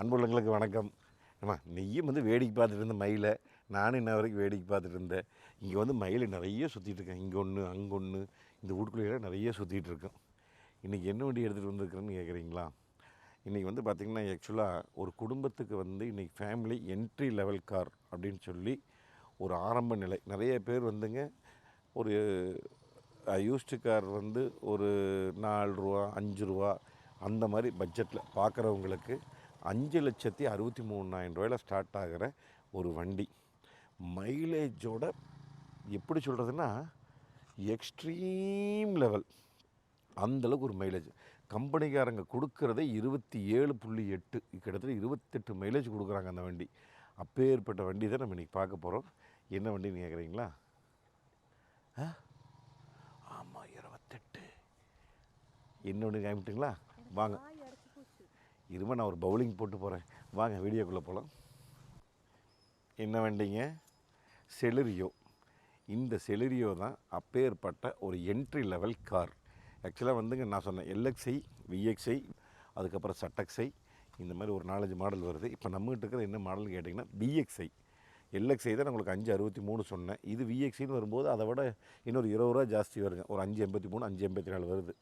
அன்புள்ளங்களுக்கு வணக்கம். ஆமாம் நீயும் வந்து வேடிக்கை பார்த்துட்டு இருந்த மயிலை நானும் இன்ன வரைக்கும் வேடிக்கை பார்த்துட்டு இருந்தேன். இங்கே வந்து மயில் நிறைய சுற்றிட்டு இருக்கேன். இங்கே ஒன்று அங்கே ஒன்று இந்த வீட்டுக்குள்ளே நிறைய சுற்றிட்டு இருக்கேன் இன்றைக்கி என்ன வண்டி எடுத்துகிட்டு வந்துருக்குறேன்னு கேட்குறீங்களா இன்றைக்கி வந்து பார்த்திங்கன்னா ஆக்சுவலாக ஒரு குடும்பத்துக்கு வந்து இன்றைக்கி ஃபேமிலி என்ட்ரி லெவல் கார் அப்படின்னு சொல்லி ஒரு ஆரம்ப நிலை. நிறைய பேர் வந்துங்க ஒரு யூஸ்டு கார் வந்து ஒரு நாலு ரூபா அஞ்சு ரூபா அந்த மாதிரி பட்ஜெட்டில் பார்க்குறவங்களுக்கு அஞ்சு லட்சத்தி அறுபத்தி மூணாயிரம் ரூபாயில் ஸ்டார்ட் ஆகிற ஒரு வண்டி. மைலேஜோட எப்படி சொல்கிறதுன்னா எக்ஸ்ட்ரீம் லெவல் அந்தளவுக்கு ஒரு மைலேஜ் கம்பெனிக்காரங்க கொடுக்கறதே இருபத்தி ஏழு புள்ளி எட்டு கிட்டத்தட்ட இருபத்தெட்டு மைலேஜ் கொடுக்குறாங்க அந்த வண்டி. அப்பேற்பட்ட வண்டி தான் நம்ம இன்றைக்கி பார்க்க போகிறோம் என்ன வண்டின்னு கேட்குறீங்களா ஆ? ஆமாம் இருபத்தெட்டு. என்ன ஒன்று காமிட்டுங்களா வாங்க. இருமா நான் ஒரு பவுலிங் போட்டு போகிறேன் வாங்க வீடியோக்குள்ளே போகலாம் என்ன வேண்டிங்க? செலரியோ. இந்த செலரியோ தான் அப்பேற்பட்ட ஒரு என்ட்ரி லெவல் கார் ஆக்சுவலாக வந்துங்க நான் சொன்னேன் எல்எக்ஸ்ஐ விஎக்ஸ்ஐ அதுக்கப்புறம் சட்டக்ஸை இந்த மாதிரி ஒரு நாலஞ்சு மாடல் வருது. இப்போ நம்மகிட்ட இருக்கிற என்ன மாடல்னு கேட்டிங்கன்னா பிஎக்ஸ்ஐ எல்எக்ஸ்ஐ தான் நான் உங்களுக்கு அஞ்சு அறுபத்தி மூணு சொன்னேன். இது விஎக்ஸின்னு வரும்போது அதை விட இன்னொரு இருபது ரூபா ஜாஸ்தி வருங்க. ஒரு அஞ்சு எண்பத்தி மூணு அஞ்சு எண்பத்தி நாலு வருது.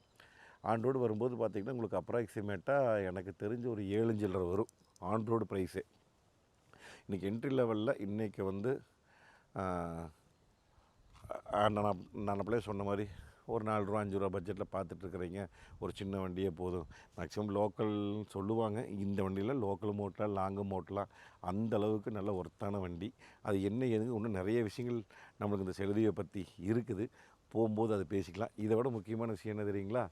ஆன் வரும்போது பார்த்திங்கன்னா உங்களுக்கு அப்ராக்சிமேட்டாக எனக்கு தெரிஞ்ச ஒரு ஏழு சில்லரை வரும் ஆண்ட்ரோடு ப்ரைஸே இன்றைக்கி என்ட்ரி லெவலில் இன்றைக்கி வந்து நான் நான் அப்படியே சொன்ன மாதிரி ஒரு நாலு ரூபா அஞ்சு ரூபா பட்ஜெட்டில் பார்த்துட்ருக்குறீங்க ஒரு சின்ன வண்டியே போதும். மேக்ஸிமம் லோக்கல் சொல்லுவாங்க. இந்த வண்டியில் லோக்கல் ஓட்டலாம் லாங்கு ஓட்டலாம் அந்த அளவுக்கு நல்ல ஒர்த்தான வண்டி. அது என்ன ஏதுங்க இன்னும் நிறைய விஷயங்கள் நம்மளுக்கு இந்த செலுதியை பற்றி இருக்குது. போகும்போது அதை பேசிக்கலாம். இதை விட முக்கியமான விஷயம் என்ன தெரியுங்களா?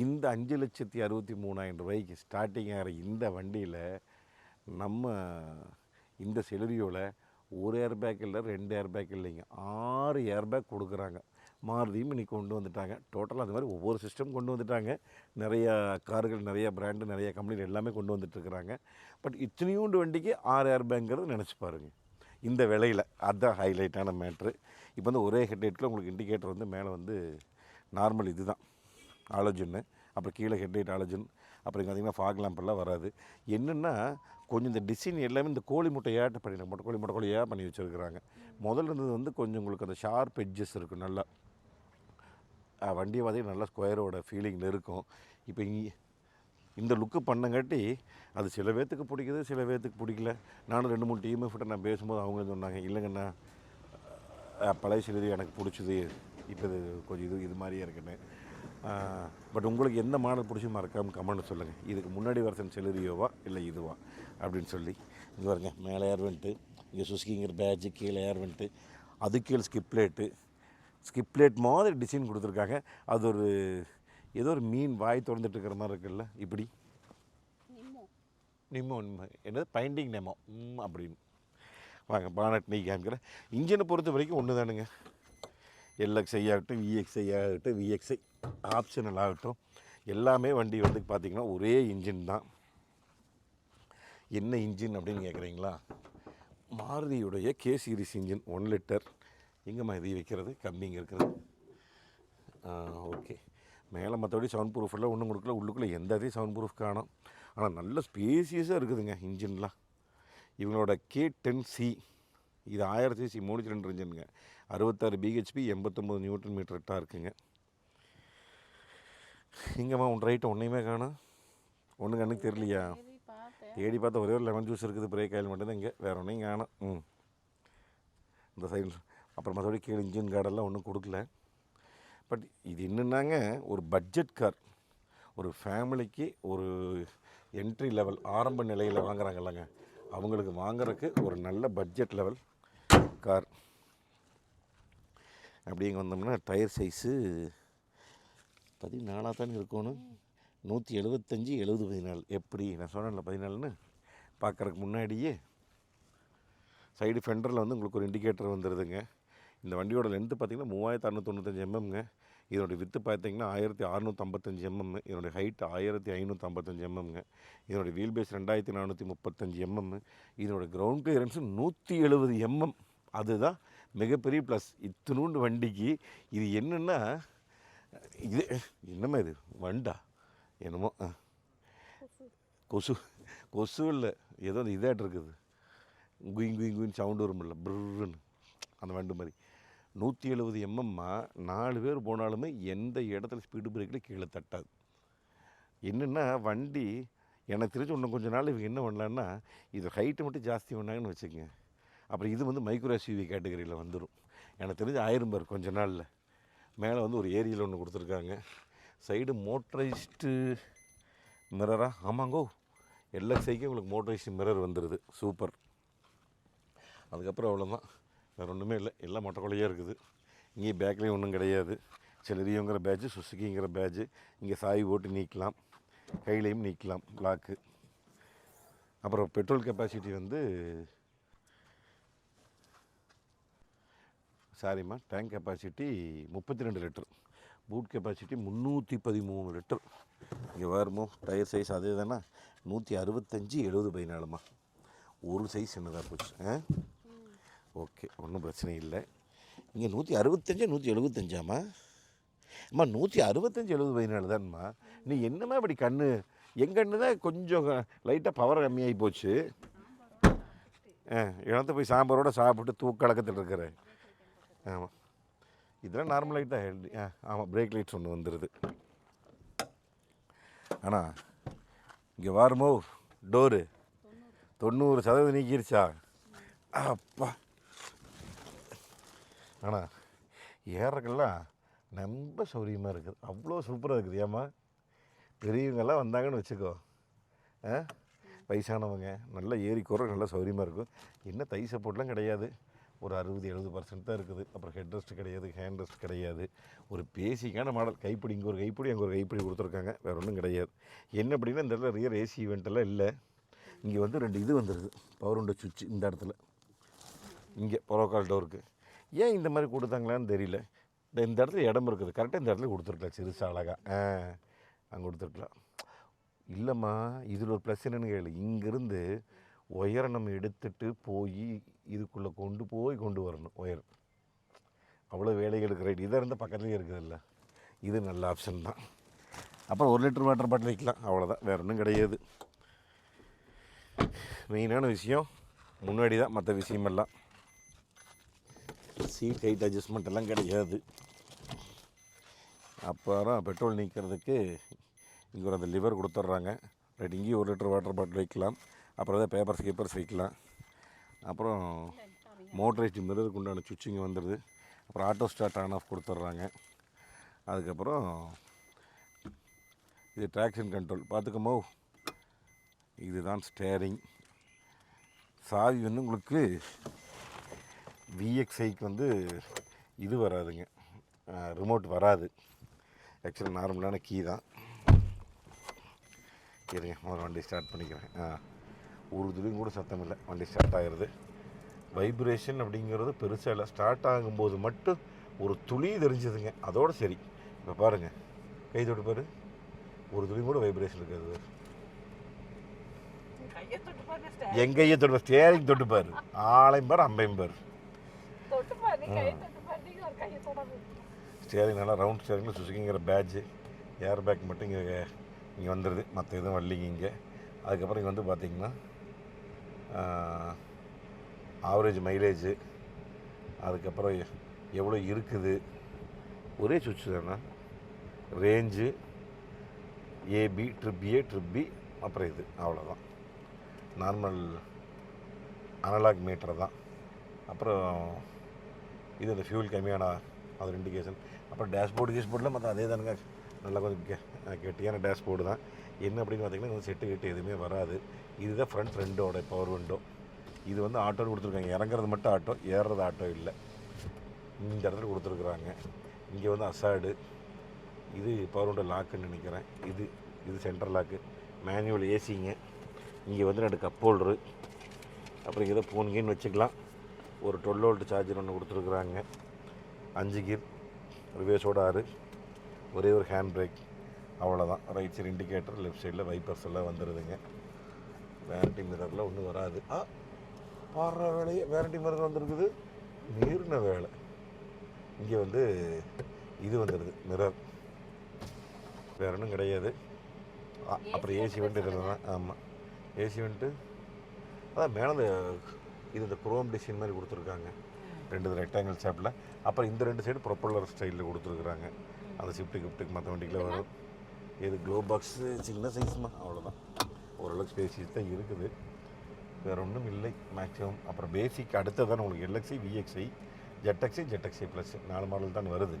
இந்த அஞ்சு லட்சத்தி அறுபத்தி மூணாயிரம் ரூபாய்க்கு ஸ்டார்டிங் ஆகிற இந்த வண்டியில் நம்ம இந்த செலரியோவில் ஒரு ஏர் பேக் இல்லை ரெண்டு ஏர் பேக் இல்லைங்க. ஆறு ஏர் பேக் கொடுக்குறாங்க. மாருதியும் இன்னைக்கு கொண்டு வந்துட்டாங்க. டோட்டலாக அது மாதிரி ஒவ்வொரு சிஸ்டம் கொண்டு வந்துட்டாங்க. நிறையா கார்கள் நிறையா பிராண்டு நிறையா கம்பெனிகள் எல்லாமே கொண்டு வந்துட்டுருக்குறாங்க பட் இத்தனையூண்டு வண்டிக்கு ஆறு ஏர்பேங்கிறது நினச்சி பாருங்க. இந்த விலையில். அதுதான் ஹைலைட்டான மேட்ரு இப்போ வந்து ஒரே ஹெட்லைட்டில் உங்களுக்கு இண்டிகேட்டர் வந்து மேலே வந்து நார்மல் இதுதான். ஆலோஜன்னு அப்புறம் கீழே ஹெட்லைட் ஆலோஜன் அப்புறம் பார்த்தீங்கன்னா ஃபாக் லேம்பெல்லாம் வராது. என்னென்னா கொஞ்சம் இந்த டிசைன் எல்லாமே இந்த கோழி முட்டையாட்ட பண்ணி முட்டை கோழி முட்டை கோழியாக பண்ணி வச்சுருக்குறாங்க. முதல்ல இருந்தது வந்து கொஞ்சம் உங்களுக்கு அந்த ஷார்ப் எட்ஜஸ் இருக்கும் நல்லா. வண்டியை பார்த்தீங்கன்னா நல்லா ஸ்கொயரோட ஃபீலிங்கில் இருக்கும். இப்போ இங்கே இந்த லுக்கு பண்ணங்காட்டி அது சில பேர்த்துக்கு பிடிக்குது சில பேர்த்துக்கு பிடிக்கல. நானும் ரெண்டு மூணு டீம் ஃபிட்ட நான் பேசும்போது அவங்க சொன்னாங்க இல்லைங்கண்ணா பழைய சிலது எனக்கு பிடிச்சது. இப்போ இது கொஞ்சம் இது இது மாதிரியே இருக்குன்னு. பட் உங்களுக்கு எந்த மாடல் பிடிச்சி மறக்காமல் கமெண்ட் சொல்லுங்கள் இதுக்கு முன்னாடி வருஷன் செலரியோவா இல்லை இதுவா? அப்படின்னு சொல்லி. இங்கே பாருங்க மேலே ஏர் வந்துட்டு? இங்கே சுசுக்கிங்கிற பேட்ஜு கீழே ஏர் வந்துட்டு? அது கீழே ஸ்கிப் பிளேட்டு ஸ்கிப் பிளேட் மாதிரி டிசைன் கொடுத்துருக்காங்க. அது ஒரு ஏதோ ஒரு மீன் வாய் திறந்துட்டு இருக்கிற மாதிரி இருக்குல்ல? இப்படி. நிம்மோ. நிம்மோ என்னது? பைண்டிங் நெமோ அப்படின்னு. வாங்க பானட் நெய் காமிக்கிறேன் இன்ஜினை பொறுத்த வரைக்கும் ஒன்று தானுங்க எல்எக்ஸ்ஐ ஆகட்டும் விஎக்ஸ்ஐ ஆகட்டும் விஎக்ஸ்ஐ ஆப்ஷனல் ஆகட்டும் எல்லாமே வண்டி வந்து பார்த்திங்கன்னா ஒரே இன்ஜின் தான். என்ன இன்ஜின் அப்படின்னு கேட்குறீங்களா மாருதியுடைய K series engine one litre எங்கேம்மா இது வைக்கிறது? கம்மிங்க இருக்கிறது ஓகே மேலே மற்றபடி சவுண்ட் ப்ரூஃப் எல்லாம் ஒன்றும் கொடுக்கல. உள்ளுக்குள்ளே எந்த இதையும் சவுண்ட் ப்ரூஃப் காணும். ஆனால் நல்ல ஸ்பேசியஸாக இருக்குதுங்க இன்ஜின்லாம் இவங்களோட கே டென் சி இது ஆயிரம் சிசி மூணு சிலிண்டர் இன்ஜினுங்க அறுபத்தாறு பிஹெச்பி எண்பத்தொம்போது நியூட்டன் மீட்டர்ட்டாக இருக்குங்க. இங்கேம்மா உன் ரைட்டு ஒன்றையுமே காணும் ஒன்று கண்ணுக்கு தெரியலையா? தேடி பார்த்தேன் பார்த்தா ஒரே ஒரு லெமன் ஜூஸ் இருக்குது பிரேக் ஆயில் மட்டும்தான் இங்கே. வேறு ஒன்றையும் காணும் ம். இந்த சைடில் அப்புறம் மற்றபடி கீழே இன்ஜின் கார்டெல்லாம் ஒன்றும் கொடுக்கல. பட் இது என்னென்னாங்க ஒரு பட்ஜெட் கார் ஒரு ஃபேமிலிக்கு ஒரு என்ட்ரி லெவல் ஆரம்ப நிலையில் வாங்குறாங்கல்லங்க. அவங்களுக்கு வாங்குறதுக்கு ஒரு நல்ல பட்ஜெட் லெவல் கார். அப்படிங்க வந்தோம்னா டயர் சைஸு பதினாலாக தானே இருக்கணும். நூற்றி எழுபத்தஞ்சி எழுபது பதினாலு. எப்படி? நான் சொன்னேன்ல பதினாலுன்னு? பார்க்குறக்கு முன்னாடியே சைடு ஃபெண்டரில் வந்து உங்களுக்கு ஒரு இண்டிகேட்டர் வந்துடுதுங்க இந்த வண்டியோட லென்த்து பார்த்தீங்கன்னா மூவாயிரத்து அறநூத்தொண்ணூத்தஞ்சு எம்எம்ங்க இதனுடைய வித்து பார்த்தீங்கன்னா ஆயிரத்தி அறநூற்றம்பத்தஞ்சு எம்எம் இதனுடைய ஹைட் ஆயிரத்தி ஐநூற்றம்பத்தஞ்சு எம்எம்ங்க இதனுடைய வீல் பேஸ் ரெண்டாயிரத்தி நானூற்றி முப்பத்தஞ்சு எம்எம் இதனுடைய கிரவுண்ட் கிளியரன்ஸு நூற்றி எழுபது எம்எம் அதுதான் மிகப்பெரிய ப்ளஸ் இத்தினூண்டு வண்டிக்கு இது என்னென்னா இது என்னம்மா இது? வண்டா? என்னமோ கொசு கொசு இல்லை. ஏதோ அந்த இதாகிட்டு இருக்குது. குயின் குயின் குயின் சவுண்டு வரும்ல ப்ருன்னு. அந்த வண்டு மாதிரி. நூற்றி எழுபது எம்எம்மா நாலு பேர் போனாலுமே எந்த இடத்துல ஸ்பீடு பிரேக்கில் கீழே தட்டாது. என்னென்னா வண்டி எனக்கு தெரிஞ்சு இன்னும் கொஞ்ச நாள் இவங்க என்ன பண்ணலான்னா இது ஹைட்டு மட்டும் ஜாஸ்தி பண்ணாங்கன்னு வச்சுக்கோங்க. அப்புறம் இது வந்து மைக்ரோ எஸ்யூவி கேட்டகரியில் வந்துடும் எனக்கு தெரிஞ்சு ஆயிரம் பேர் கொஞ்ச நாளில். மேலே வந்து ஒரு ஏரியில் ஒன்று கொடுத்துருக்காங்க. சைடு மோட்டரைஸ்டு மிரரா ஆமாங்கோ. எல்லா சைக்கும் உங்களுக்கு மோட்டரைஸ்டு மிரர் வந்துடுது சூப்பர் அதுக்கப்புறம் அவ்வளோதான் வேறு ஒன்றுமே இல்லை. எல்லாம் மொட்டைக்கொள்ளையாக இருக்குது. இங்கேயும் பேக்லேயும் ஒன்றும் கிடையாது. செலரியோங்கிற பேட்ஜு சுசுக்கிங்கிற பேட்ஜு இங்கே சாய் போட்டு நீக்கலாம். கையிலையும் நீக்கலாம். லாக்கு அப்புறம் பெட்ரோல் கெப்பாசிட்டி வந்து சாரிம்மா டேங்க் கெப்பாசிட்டி முப்பத்தி ரெண்டு லிட்டர். பூட் கெப்பாசிட்டி முந்நூற்றி பதிமூணு லிட்டர். இங்கே வருமோ டயர் சைஸ் அதே தானே நூற்றி அறுபத்தஞ்சி எழுபது பதினாலுமா ஒரு சைஸ் சின்னதாக போச்சு ஆ? ஓகே ஒன்றும் பிரச்சனை இல்லை. இங்கே நூற்றி அறுபத்தஞ்சா நூற்றி எழுபத்தஞ்சாம்மா அம்மா நூற்றி அறுபத்தஞ்சி எழுபது பதினாலு தான்மா நீ என்னம்மா இப்படி கண்ணு? என் கண்ணு தான் கொஞ்சம் லைட்டாக பவர் கம்மியாகி போச்சு. ஆ இழந்து போய் சாம்பாரோட சாப்பிட்டு தூக்கலக்கத்தில் இருக்கிற ஆமாம் இதெல்லாம் நார்மல் லைட்டாக ஹெல்டி ஆ ஆமாம் பிரேக் லைட்ஸ் ஒன்று வந்துடுது ஆனால் இங்கே வாருமோ? டோரு. தொண்ணூறு சதவீதம் நீக்கிருச்சா? அப்பா. ஆனால் ஏறக்கெல்லாம் ரொம்ப சௌரியமாக இருக்குது. அவ்வளோ சூப்பராக இருக்குது. ஏம்மா? பெரியவங்கெல்லாம் வந்தாங்கன்னு வச்சுக்கோ. ஆ? வயசானவங்க நல்லா ஏறி குறை நல்லா சௌரியமாக இருக்கும். என்ன தை சப்போர்ட்லாம் கிடையாது. ஒரு அறுபது எழுபது பர்சன்ட் தான் இருக்குது. அப்புறம் ஹெட் ரெஸ்ட் கிடையாது ஹேண்ட் ரெஸ்ட் கிடையாது. ஒரு பேசிக்கான மாடல் கைப்பிடி இங்கே ஒரு கைப்பிடி அங்கே ஒரு கைப்பிடி கொடுத்துருக்காங்க. வேறு ஒன்றும் கிடையாது. என்ன அப்படின்னா இந்த இடத்துல ரியர் ஏசி இவெண்ட்டெல்லாம் இல்லை. இங்கே வந்து ரெண்டு இது வந்துடுது பவர் உண்டை சுவிட்ச் இந்த இடத்துல. இங்கே பொரோக்கால் டோருக்கு ஏன் இந்த மாதிரி கொடுத்தாங்களான்னு தெரியல. இந்த இந்த இடத்துல இடம் இருக்குது. கரெக்டாக இந்த இடத்துல கொடுத்துருக்கலாம். சிறுசா அழகாக ஆ அங்கே கொடுத்துருக்கலாம். இல்லைம்மா இதில் ஒரு ப்ளஸ் என்னென்னு கேளு. இங்கேருந்து ஒயரை நம்ம எடுத்துட்டு போய் இதுக்குள்ளே கொண்டு போய் கொண்டு வரணும் ஒயர் அவ்வளோ வேலைகளுக்கு ரைட். இதாக இருந்தால் பக்கத்துலேயே இருக்குதுல்ல. இது நல்ல ஆப்ஷன் தான். அப்புறம் ஒரு லிட்டர் வாட்டர் பாட்டில் வைக்கலாம். அவ்வளோதான் வேறு ஒன்றும் கிடையாது. மெயினான விஷயம் முன்னாடி தான் மற்ற விஷயமெல்லாம். சீட் ஹைட் அட்ஜஸ்ட்மெண்ட் எல்லாம் கிடையாது. அப்புறம் பெட்ரோல் நீக்கிறதுக்கு இங்கே ஒரு அந்த லிவர் கொடுத்துட்றாங்க. ரைட். இங்கேயும் ஒரு லிட்டர் வாட்டர் பாட்டில் வைக்கலாம். அப்புறம் ஏதாவது பேப்பர்ஸ் கீப்பர்ஸ் வைக்கலாம் அப்புறம் மோட்டரைஸ்டு மிரருக்கு உண்டான சுவிட்சிங்க வந்துடுது அப்புறம் ஆட்டோ ஸ்டார்ட் ஆன் ஆஃப் கொடுத்துட்றாங்க. அதுக்கப்புறம் இது ட்ராக்ஷன் கண்ட்ரோல் பார்த்துக்கமோ இதுதான் ஸ்டேரிங் சாவி வந்து உங்களுக்கு விஎக்ஸ்ஐக்கு வந்து இது வராதுங்க. ரிமோட் வராது. ஆக்சுவலாக நார்மலான கீ தான். இருங்க முதல்ல வண்டி ஸ்டார்ட் பண்ணிக்கிறேன். ஆ. ஒரு துளியும் கூட சத்தம் இல்லை வண்டி ஸ்டார்ட் ஆகிருது வைப்ரேஷன் அப்படிங்கிறது பெருசாக இல்லை. ஸ்டார்ட் ஆகும்போது மட்டும் ஒரு துளி தெரிஞ்சதுங்க. அதோடு சரி. இப்போ பாருங்கள் கை தொட்டு பாரு. ஒரு துளி கூட வைப்ரேஷன் இருக்காது. கையை தொட்டு தொட்டு ஸ்டேரிங் தொட்டு பாரு. ஆளையும் பாரு அம்பையும் பாரு. பாரு பாரு. ஸ்டேரிங் நல்லா ரவுண்ட் ஸ்டேரிங்கில் சுசுக்கிங்கிற பேட்ஜு ஏர் பேக் மட்டும் இங்கே இங்கே வந்துடுது மற்ற எதுவும் வரலைங்க இங்கே. அதுக்கப்புறம் இங்கே வந்து பார்த்திங்கன்னா ஆவரேஜ் மைலேஜு அதுக்கப்புறம் எவ்வளோ இருக்குது? ஒரே சுவிட்சு தானே? Range AB trip A trip B அப்புறம் இது அவ்வளோதான். நார்மல் அனலாக் மீட்டர் தான். அப்புறம் இது இந்த ஃபியூல் கம்மியான? அது இண்டிகேஷன் அப்புறம் டேஷ்போர்டு கீஷ்போர்டில் மற்ற அதே தானுங்க நல்லா கொஞ்சம் கே கெட்டியான டேஷ்போர்டு தான். என்ன அப்படின்னு பார்த்தீங்கன்னா செட்டு கெட்டு எதுவுமே வராது. இதுதான் ஃப்ரண்ட் ரெண்டோட பவர் விண்டோ இது வந்து ஆட்டோ கொடுத்துருக்காங்க. இறங்குறது மட்டும் ஆட்டோ ஏறுறது ஆட்டோ இல்லை. இந்த இடத்துல கொடுத்துருக்குறாங்க. இங்கே வந்து அசாடு இது பவர் விண்டோ லாக்குன்னு நினைக்கிறேன். இது இது சென்டர் லாக்கு மேனுவல் ஏசிங்க இங்கே வந்து ரெண்டு கப் ஹோல்டரு அப்புறம் இதை கீன்னு வச்சுக்கலாம். ஒரு டுவெல் வோல்ட் சார்ஜர் ஒன்று கொடுத்துருக்குறாங்க. அஞ்சு கீர் ரிவேஸோட ஆறு. ஒரே ஒரு ஹேண்ட் பிரேக் அவ்வளோதான் ரைட் சைடு இண்டிகேட்டர் லெஃப்ட் சைடில் வைப்பர்ஸ் எல்லாம் வந்துடுதுங்க வேரண்டி மிரரில் ஒன்றும் வராது. ஆ பாடுற வேலையே வேரண்டி மிரர் வந்திருக்குது. மீறின வேலை. இங்கே வந்து இது வந்துடுது மிரர் வேற ஒன்றும் கிடையாது. அப்புறம் ஏசி வண்டி இதில் தான் ஆமாம் ஏசி வந்துட்டு அதான் மேலே இந்த இது இந்த குரோம் டிசைன் மாதிரி கொடுத்துருக்காங்க. ரெண்டு ரெக்டாங்கிள் ஷேப்பில் அப்புறம் இந்த ரெண்டு சைடு ப்ரொப்பல்லர் ஸ்டைலில் கொடுத்துருக்குறாங்க. அந்த ஷிஃப்ட்டு கிஃப்ட்டுக்கு மற்ற வண்டிக்கில் வரும். இது க்ளோ பாக்ஸு சின்ன சைஸ்மா அவ்வளோதான் ஓரளவுக்கு ஸ்பேசிஸ் தான் இருக்குது. வேறு ஒன்றும் இல்லை. மேக்ஸிமம் அப்புறம் பேசிக் அடுத்ததான் உங்களுக்கு LXI VXI ZXI ZXI plus நாலு மாடல் தான் வருது.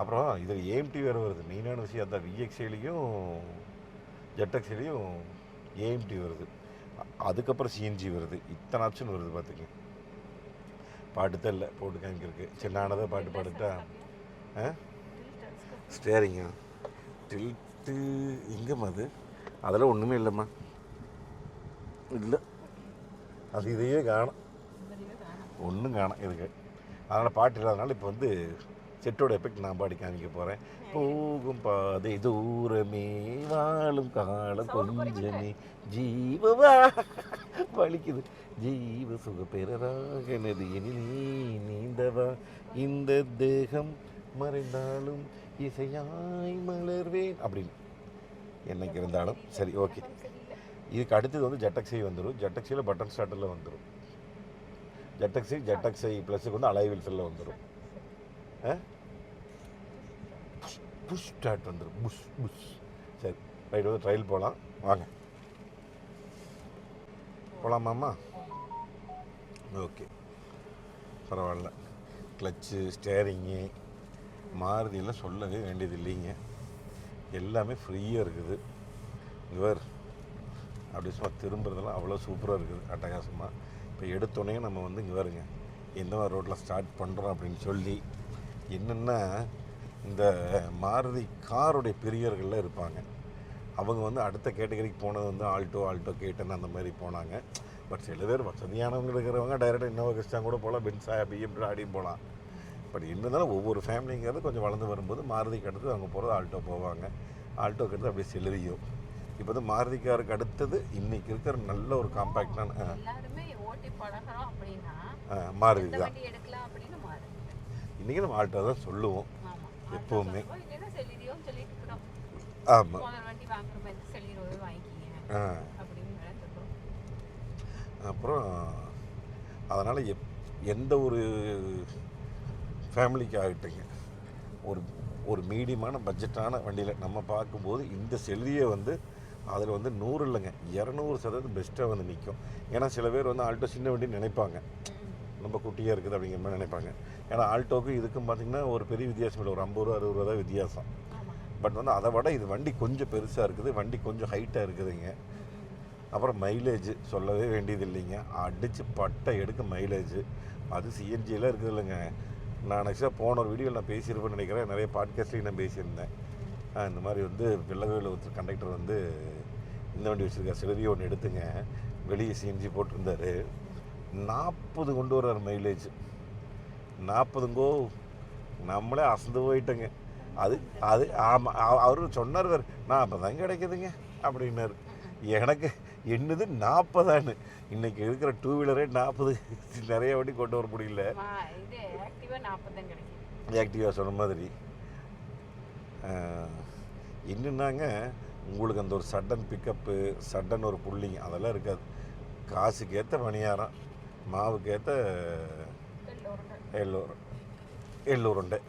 அப்புறம் இதில் ஏஎம்டி வேறு வருது. மெயினான விஷயம் அந்த விஎக்ஸ்ஐலையும் ஜெட்எக்ஸிலையும் ஏஎம்டி வருது. அதுக்கப்புறம் சிஎன்ஜி வருது. இத்தனை ஆப்ஷன் வருது பார்த்துங்க பாட்டு தான் இல்லை. போட்டு காமிக்கிறதுக்கு. சின்னானதை பாட்டு பாடுட்டா? ஸ்டேரிங்க டில்ட்டு எங்கேம்மா அது? அதெல்லாம் ஒன்றுமே இல்லைம்மா. இல்லை. அது இதையே காணும். ஒன்றும் காணும் இதுக்கு. அதனால் பாட்டு இல்லாதனால இப்போ வந்து செட்டோட எஃபெக்ட் நான் பாடி காமிக்க போகிறேன் போகும் பாதை தூரமே வாழும் காலம் கொஞ்சமே. ஜீவவா. வலிக்குது. ஜீவ சுக பெறராக நதியினில் நீ நீந்தவா. இந்த தேகம் மறைந்தாலும் இசையாய் மலர்வேன். அப்படின்னு. என்னைக்கு இருந்தாலும் சரி ஓகே. இதுக்கு அடுத்தது வந்து ஜெட்டக்ஸை வந்துடும் ஜெட்டக்ஸியில் பட்டன் ஸ்டார்டரில் வந்துடும் ஜெட்டக்ஸி ஜெட்டக்ஸை ப்ளஸுக்கு வந்து அலைவில்ஸில் வந்துடும் புஷ் ஸ்டார்ட் வந்துடும் புஷ் புஷ். சரி ரைட் வந்து ட்ரையல் போகலாம் வாங்க. போகலாமாம்மா ஓகே. பரவாயில்ல. Clutch steering. மாருதியெல்லாம் சொல்லவே வேண்டியது இல்லைங்க. எல்லாமே ஃப்ரீயாக இருக்குது. இவர் அப்படி சும்மா திரும்புறதெல்லாம் அவ்வளோ சூப்பராக இருக்குது அட்டகாசமாக இப்போ எடுத்தோடனே நம்ம வந்து இங்கே வருங்க எந்த மாதிரி ரோட்டில் ஸ்டார்ட் பண்ணுறோம் அப்படின்னு சொல்லி என்னென்னா இந்த மாருதி காருடைய பிரியர்கள்லாம் இருப்பாங்க. அவங்க வந்து அடுத்த கேட்டகரிக்கு போனது வந்து ஆல்டோ ஆல்டோ கேட்டன் அந்த மாதிரி போனாங்க. பட் சில பேர் வசதியானவங்க இருக்கிறவங்க டைரெக்டாக இன்னோவா கிறிஸ்டான் கூட போகலாம் பென்ஸா பிஎம் ஆடியும் போகலாம். பட் இருந்தாலும் ஒவ்வொரு ஃபேமிலிங்கிறது கொஞ்சம் வளர்ந்து வரும்போது மாருதிக்கு அடுத்து அவங்க போகிறது ஆல்டோ போவாங்க. ஆல்டோக்கு அடுத்து அப்படியே செலுவியும் இப்போ வந்து மாருதி காருக்கு அடுத்தது இன்னைக்கு இருக்கிற நல்ல ஒரு காம்பேக்டான மாருதி தான். இன்றைக்கி நம்ம ஆல்டோ தான் சொல்லுவோம். எப்பவுமே. ஆமாம் ஆ. அப்புறம் அதனால் எப் எந்த ஒரு ஃபேமிலிக்கு ஆகட்டுங்க ஒரு ஒரு மீடியமான பட்ஜெட்டான வண்டியில் நம்ம பார்க்கும்போது இந்த செல்வியை வந்து அதில் வந்து நூறு இல்லைங்க இரநூறு சதவீதம் பெஸ்ட்டாக வந்து நிற்கும். ஏன்னா சில பேர் வந்து ஆல்டோ சின்ன வண்டின்னு நினைப்பாங்க. ரொம்ப குட்டியாக இருக்குது அப்படிங்கிற மாதிரி நினைப்பாங்க. ஏன்னா ஆல்டோக்கும் இதுக்கும் பார்த்திங்கன்னா ஒரு பெரிய வித்தியாசம் இல்லை ஒரு ஐம்பது ரூபா அறுபது ரூபா தான் வித்தியாசம். பட் வந்து அதை விட இது வண்டி கொஞ்சம் பெருசாக இருக்குது வண்டி கொஞ்சம் ஹைட்டாக இருக்குதுங்க. அப்புறம் மைலேஜ் சொல்லவே வேண்டியது இல்லைங்க. அடித்து பட்டை எடுக்க மைலேஜ். அது சிஎன்ஜியில் இருக்குது இல்லைங்க. நான் ஆக்சுவலாக போன ஒரு வீடியோவில் நான் பேசியிருப்பேன்னு நினைக்கிறேன். நிறைய பாட்காஸ்ட்லேயும் நான் பேசியிருந்தேன். இந்த மாதிரி வந்து வெள்ளவேல ஒருத்தர் கண்டக்டர் வந்து இந்த வண்டி வச்சுருக்கார். சிலவி ஒன்று எடுத்துங்க. வெளியே சிஎன்ஜி போட்டிருந்தார். நாற்பது கொண்டு வர்றார் மைலேஜ் நாற்பதுங்கோ நம்மளே அசந்து போயிட்டேங்க. அது அது ஆமாம் அவர் சொன்னார் நான் அப்போ தான் கிடைக்குதுங்க அப்படின்னாரு. எனக்கு என்னது நாற்பதான்னு இன்னைக்கு இருக்கிற டூ வீலரே நாற்பது நிறைய வண்டி கொண்டு வர முடியல. ஆக்டிவாக சொன்ன மாதிரி. என்னன்னாங்க உங்களுக்கு அந்த ஒரு சடன் பிக்கப்பு சடன் ஒரு புள்ளிங்க அதெல்லாம் இருக்காது. காசுக்கு ஏற்ற பணியாரம் மாவுக்கு ஏற்ற எள்ளூர் எள்ளூருண்டை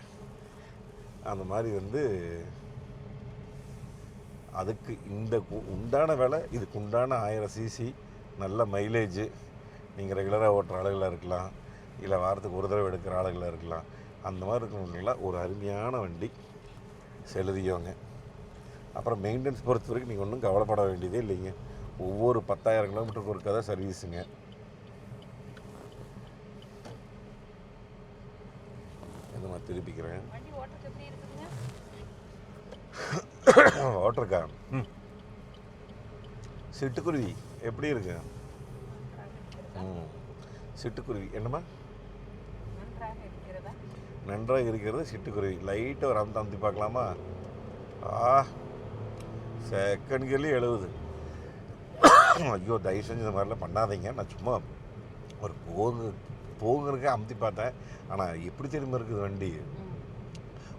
அந்த மாதிரி வந்து அதுக்கு இந்த கு- உண்டான விலை இதுக்கு உண்டான ஆயிரம் சிசி நல்ல மைலேஜ் நீங்கள் ரெகுலராக ஓட்டுற ஆளுகளாக இருக்கலாம் இல்லை வாரத்துக்கு ஒரு தடவை எடுக்கிற ஆளுகளாக இருக்கலாம். அந்த மாதிரி இருக்கிறவங்களாம் ஒரு அருமையான வண்டி செலுதியோங்க அப்புறம் மெயின்டெனன்ஸ் பொறுத்த வரைக்கும் நீங்கள் ஒன்றும் கவலைப்பட வேண்டியதே இல்லைங்க. ஒவ்வொரு பத்தாயிரம் கிலோமீட்டருக்கு ஒரு தான் சர்வீஸுங்க இந்த மாதிரி திருப்பிக்கிறேன் வண்டி ஓட்டுறது எப்படி இருக்குதுங்க ஓட்டருக்கா. ம். சிட்டுக்குருவி எப்படி இருக்கு? ம். சிட்டுக்குருவி என்னம்மா? நன்றாக இருக்கிறதா? சிட்டுக்குருவி. லைட்டாக ஒரு அமுத்து அமுத்தி பார்க்கலாமா? ஆ செகண்ட் கேள்வி எழுவுது. ஐயோ தயவு செஞ்சு இந்த மாதிரிலாம் பண்ணாதீங்க. நான் சும்மா ஒரு போகு போகிறதுக்கே அமுத்தி பார்த்தேன். ஆனால் எப்படி திரும்ப இருக்குது வண்டி?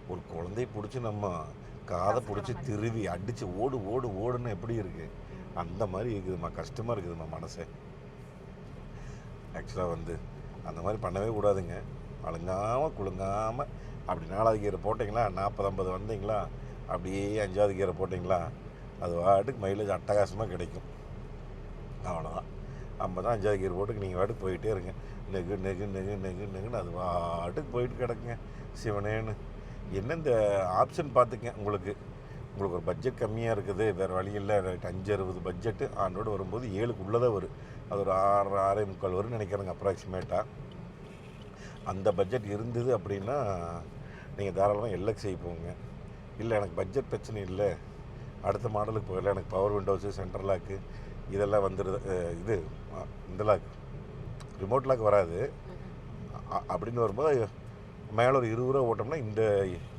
ஒரு குழந்தைய பிடிச்சி நம்ம காதை பிடிச்சி திருவி அடித்து ஓடு ஓடு ஓடுன்னு எப்படி இருக்கு? அந்த மாதிரி இருக்குதும்மா கஷ்டமாக இருக்குதும்மா மனசே. ஆக்சுவலாக வந்து அந்த மாதிரி பண்ணவே கூடாதுங்க. அழுங்காமல் குலுங்காமல் அப்படி நாலாவது கீரை போட்டிங்களா? நாற்பது ஐம்பது வந்தீங்களா? அப்படியே அஞ்சாவது கீரை போட்டிங்களா? அது வாட்டுக்கு மைலேஜ் அட்டகாசமாக கிடைக்கும். அவ்வளோதான் ஐம்பது தான் அஞ்சாவது கீரை போட்டுக்கு நீங்கள் வாட்டுக்கு போயிட்டே இருங்க. நெகு நெகு நெகு நெகு நெகுன்னு அது வாட்டுக்கு போயிட்டு கிடக்குங்க. சிவனேன்னு. என்ன இந்த ஆப்ஷன் பார்த்துங்க. உங்களுக்கு உங்களுக்கு ஒரு பட்ஜெட் கம்மியாக இருக்குது வேறு வழி இல்லை அஞ்சு அறுபது பட்ஜெட்டு ஆண்டோடு வரும்போது ஏழுக்கு உள்ளதாக வரும் அது ஒரு ஆறு ஆறே முக்கால் வரும்னு நினைக்கிறேங்க அப்ராக்சிமேட்டாக அந்த பட்ஜெட் இருந்தது அப்படின்னா நீங்கள் தாராளமாக எல்எக்ஸ்ஐ போங்க. இல்லை எனக்கு பட்ஜெட் பிரச்சனை இல்லை. அடுத்த மாடலுக்கு போகல எனக்கு பவர் விண்டோஸு சென்டர் லாக்கு இதெல்லாம் வந்துடுது இது இந்த லாக் ரிமோட் லாக் வராது. அப்படின்னு வரும்போது மேலே ஒரு இருபது ரூபா ஓட்டோம்னா இந்த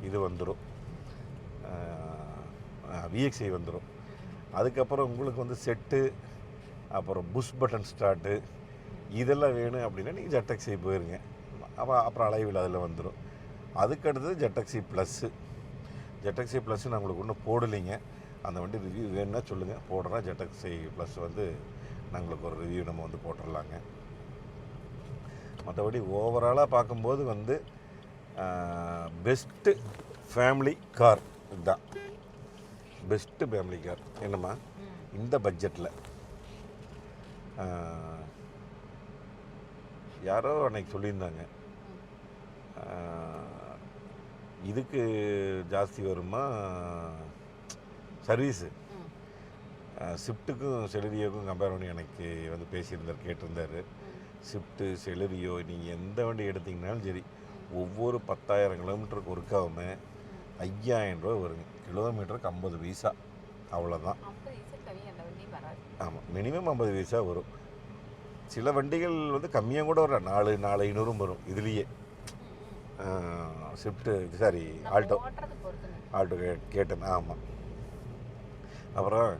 இது வந்துடும் விஎக்ஸ்ஐ வந்துடும் அதுக்கப்புறம் உங்களுக்கு வந்து செட்டு அப்புறம் புஷ் பட்டன் ஸ்டார்ட்டு இதெல்லாம் வேணும் அப்படின்னா நீங்கள் ஜெட்டக்ஸி போயிருங்க. அப்புறம் அப்புறம் அலைவில் அதில் வந்துடும் அதுக்கு அடுத்தது ஜெட்டக்ஸி ப்ளஸ்ஸு ஜெட்டக்ஸி ப்ளஸ் நான் உங்களுக்கு ஒன்றும் போடலைங்க. அந்த வண்டி ரிவ்யூ வேணும்னா சொல்லுங்கள் போடுறோம் ஜெட்டக்ஸி ப்ளஸ் வந்து நான் ஒரு ரிவ்யூ நம்ம வந்து போட்டுடலாங்க மற்றபடி ஓவராலாக பார்க்கும்போது வந்து பெஸ்ட்டு ஃபேமிலி கார் இதுதான் பெஸ்ட்டு ஃபேமிலி கார் என்னம்மா? இந்த பட்ஜெட்டில் யாரோ அன்னைக்கு சொல்லியிருந்தாங்க. இதுக்கு ஜாஸ்தி வருமா? சர்வீஸு ஷிஃப்ட்டுக்கும் செலரியோக்கும் கம்பேர் பண்ணி எனக்கு வந்து பேசியிருந்தார் கேட்டிருந்தார். ஷிஃப்ட்டு செலரியோ நீங்கள் எந்த வண்டி எடுத்தீங்கனாலும் சரி ஒவ்வொரு பத்தாயிரம் கிலோமீட்டருக்கு ஒருக்காவுமே ஐயாயிரம் ரூபா வருங்க. கிலோமீட்டருக்கு ஐம்பது பைசா. அவ்வளோதான் ஆமாம் மினிமம் ஐம்பது பைசா வரும். சில வண்டிகள் வந்து கம்மியாக கூட வரும் நாலு நாலு ஐநூறும் வரும் இதுலேயே. Shift sorry Alto Alto K கேட்டேன். ஆமாம் அப்புறம்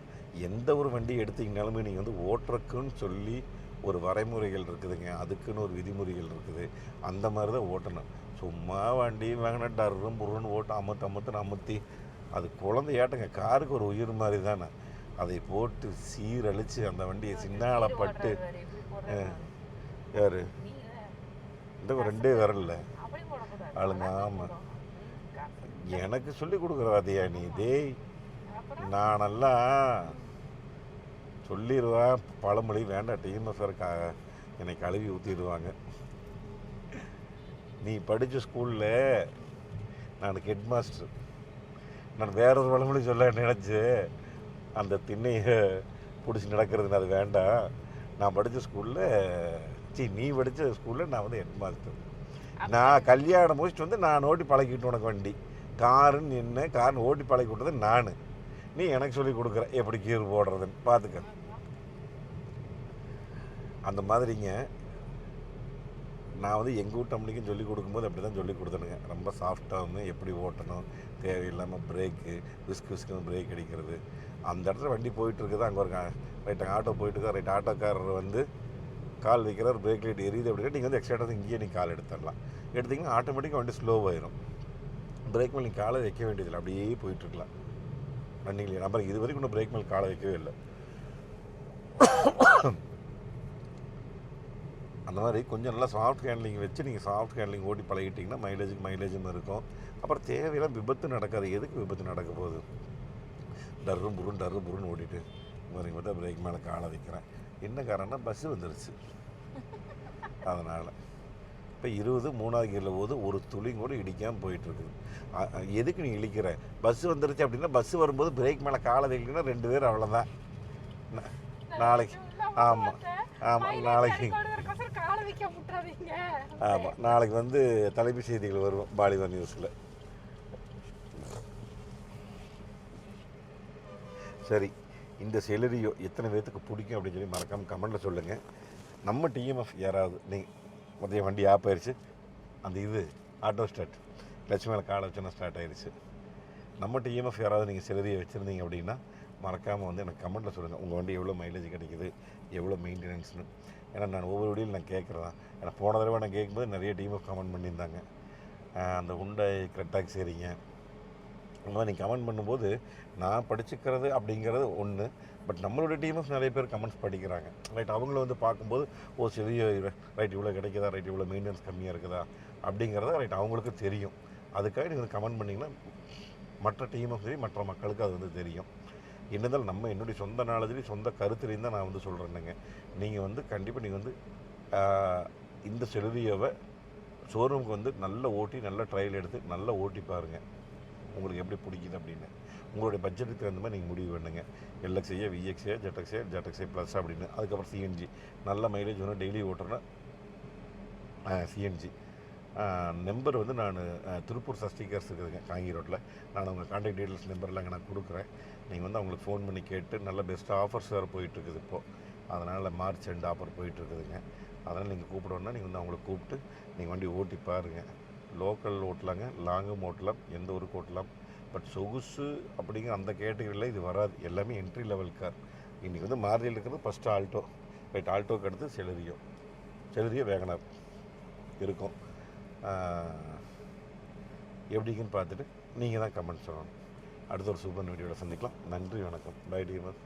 எந்த ஒரு வண்டி எடுத்தீங்கனாலுமே நீங்கள் வந்து ஓட்டுறக்குன்னு சொல்லி ஒரு வரைமுறைகள் இருக்குதுங்க. அதுக்குன்னு ஒரு விதிமுறைகள் இருக்குது. அந்த மாதிரி தான் ஓட்டணும். சும்மா வண்டி வாங்கினா டர்ரும் புருன்னு ஓட்டம் அமுத்து அமுத்துன்னு அமுத்தி அது குழந்தையாட்டங்க. காருக்கு ஒரு உயிர் மாதிரி தானே அதை போட்டு சீரழித்து அந்த வண்டியை சின்னால பட்டு யார்? இந்த ரெண்டே விரல்ல. ஆளுங்க, அழகா ஆமா. போடும். ம், காசு. எனக்கு சொல்லி கொடுக்குறவாதியா நீ? டேய் நானெல்லாம் சொல்லிடுவேன் பழமொழி வேண்டாம். டிஎம்எஃப்ஆர் கா என்னை கழுவி ஊற்றிடுவாங்க நீ படித்த ஸ்கூலில் நான் ஹெட் மாஸ்டர் நான் வேற ஒரு பழமொழி சொல்ல நினச்சி அந்த திண்ணையை பிடிச்சி நடக்கிறது அது வேண்டாம். நான் படித்த ஸ்கூலில் சி நீ படித்த ஸ்கூலில் நான் வந்து ஹெட் மாஸ்டர் நான் கல்யாணம் முடிச்சுட்டு வந்து நான் ஓட்டி பழகிட்டு உனக்கு வண்டி. காருன்னு என்ன காருன்னு ஓட்டி பழகி விட்டது நான். நீ எனக்கு சொல்லி கொடுக்குற எப்படி கீர் போடுறதுன்னு. பார்த்துக்க அந்த மாதிரிங்க நான் வந்து எங்கள் வீட்டு அம்மனிக்கும் சொல்லி கொடுக்கும்போது அப்படி தான் சொல்லி கொடுத்தனுங்க. ரொம்ப சாஃப்டாகவும் எப்படி ஓட்டணும் தேவையில்லாமல் பிரேக்கு விஸ்க் விஸ்குன்னு பிரேக் அடிக்கிறது. அந்த இடத்துல வண்டி போயிட்டுருக்குது அங்கே ஒரு ரைட் ஆட்டோ போயிட்டுருக்கா ரைட் ஆட்டோக்காரர் வந்து கால் வைக்கிறார் பிரேக் லைட் எரியுது அப்படின்னா நீங்கள் வந்து எக்ஸ்ட்ரா இங்கேயே நீங்கள் கால் எடுத்துடலாம். எடுத்தீங்கன்னா ஆட்டோமேட்டிக்காக வண்டி ஸ்லோவாயிரும் பிரேக் மேல் நீங்கள் காலை வைக்க வேண்டியதில்லை அப்படியே போயிட்டுருக்கலாம். ரன்னிங்லேயே நம்ம இது வரைக்கும் இன்னும் பிரேக் மேல் காலை வைக்கவே இல்லை. அந்த மாதிரி கொஞ்சம் நல்லா சாஃப்ட் ஹேண்ட்லிங் வச்சு நீங்கள் சாஃப்ட் ஹேண்ட்லிங் ஓட்டி பழகிட்டிங்கன்னா மைலேஜுக்கு மைலேஜும் இருக்கும். அப்புறம் தேவையெல்லாம் விபத்து நடக்காது. எதுக்கு விபத்து நடக்க போகுது? டர்ரு புருன்னு டர்ரு புருன்னு ஓட்டிட்டு மாதிரி பார்த்தா பிரேக் மேலே காலை வைக்கிறேன். என்ன காரணம்னா பஸ்ஸு வந்துருச்சு. அதனால். இப்போ இருபது மூணாவது கீரில் போது ஒரு துளியும் கூட இடிக்காமல் போயிட்டுருக்குது. எதுக்கு நீ இழிக்கிற? பஸ்ஸு வந்துருச்சு அப்படின்னா பஸ்ஸு வரும்போது பிரேக் மேலே காலை வைக்கணும்னா ரெண்டு பேர் அவ்வளோதான் நாளைக்கு. ஆமாம் ஆமாம் நாளைக்கு கொடுக்கறதுக்கோசரம் காலை வைக்க விட்டுறாதீங்க ஆமாம் நாளைக்கு வந்து தலைப்பு செய்திகள் வரும் பாலிவான் நியூஸில். சரி இந்த செலரியோ எத்தனை பேர்த்துக்கு பிடிக்கும் அப்படின்னு சொல்லி மறக்காமல் கமெண்ட்டில் சொல்லுங்கள் நம்ம டிஎம்எஃப் யாராவது நீ மதிய வண்டி ஆப் ஆயிடுச்சு அந்த இது ஆட்டோ ஸ்டார்ட் லட்சுமியில் காலை வச்சோன்னா ஸ்டார்ட் ஆயிடுச்சு நம்ம டிஎம்எஃப் யாராவது நீங்கள் செலரியை வச்சுருந்தீங்க அப்படின்னா மறக்காமல் வந்து எனக்கு கமெண்ட்டில் சொல்லுங்கள் உங்கள் வண்டி எவ்வளோ மைலேஜ் கிடைக்குது எவ்வளோ மெயின்டெனன்ஸ்னு ஏன்னா நான் ஒவ்வொரு வீடியோவில் நான் கேட்குறேன் ஏன்னா போன தடவை நான் கேட்கும்போது நிறைய டீமும் கமெண்ட் பண்ணியிருந்தாங்க. அந்த உண்டை கரெக்டாக சரிங்க அந்த மாதிரி நீங்கள் கமெண்ட் பண்ணும்போது நான் படிச்சுக்கிறது அப்படிங்கிறது ஒன்று பட் நம்மளோட டீமும் நிறைய பேர் கமெண்ட்ஸ் படிக்கிறாங்க. ரைட் அவங்கள வந்து பார்க்கும்போது ஓ சரி ரைட் இவ்வளோ கிடைக்குதா? ரைட் இவ்வளோ மெயின்டெனன்ஸ் கம்மியாக இருக்குதா? அப்படிங்கிறத ரைட் அவங்களுக்கு தெரியும். அதுக்காக நீங்கள் வந்து கமெண்ட் பண்ணிங்கன்னா மற்ற டீமும் சரி மற்ற மக்களுக்கு அது வந்து தெரியும். என்னதால் நம்ம என்னுடைய சொந்த நாளதுலேயும் சொந்த கருத்துலேயும் தான் நான் வந்து சொல்கிறேனுங்க நீங்கள் வந்து கண்டிப்பாக நீங்கள் வந்து இந்த செலுதியோவை ஷோரூமுக்கு வந்து நல்ல ஓட்டி நல்ல ட்ரையல் எடுத்து நல்லா ஓட்டி பாருங்கள் உங்களுக்கு எப்படி பிடிக்குது அப்படின்னு. உங்களுடைய பட்ஜெட்டுக்கு தகுந்த மாதிரி நீங்கள் முடிவு பண்ணுங்க. எல்எக்ஸ்ஐயா விஎக்ஸ்ஐயா ஜெட்எக்ஸ்ஐயா ஜெட்எக்ஸ்ஐ ப்ளஸ் அப்படின்னு. அதுக்கப்புறம் சிஎன்ஜி நல்ல மைலேஜ் வேணும் டெய்லி ஓட்டுறோன்னா சிஎன்ஜி நம்பர் வந்து நான் திருப்பூர் சஸ்டிகர்ஸ் இருக்குதுங்க காங்கி ரோட்டில் நான் உங்கள் காண்டாக்ட் டீட்டெயில்ஸ் நம்பர்லாம் நான் கொடுக்குறேன். நீங்கள் வந்து அவங்களுக்கு ஃபோன் பண்ணி கேட்டு நல்ல பெஸ்ட் ஆஃபர்ஸ் வேறு போயிட்டுருக்குது இப்போது அதனால் மார்ச் ரெண்டு ஆஃபர் போயிட்டுருக்குதுங்க. அதனால் நீங்கள் கூப்பிடணுன்னா நீங்கள் வந்து அவங்கள கூப்பிட்டு நீங்கள் வண்டி ஓட்டி பாருங்கள் லோக்கல் ஓட்டலாங்க. லாங்கும் ஓட்டலாம். எந்த ஊருக்கு ஓட்டலாம். பட் சொகுசு அப்படிங்கிற அந்த கேட்டகரியில் இது வராது. எல்லாமே என்ட்ரி லெவல் கார் இன்றைக்கி வந்து மாரியில் இருக்கிறது ஃபஸ்ட்டு ஆல்டோ ரைட் ஆல்டோக்கு அடுத்து செலரியோ செலரியோ வேகனார் இருக்கும். எப்படிங்கன்னு பார்த்துட்டு நீங்கள் தான் கமெண்ட் சொல்லணும். அடுத்த ஒரு சூப்பர் வீடியோவில் சந்திக்கலாம். நன்றி வணக்கம். பை டிவர்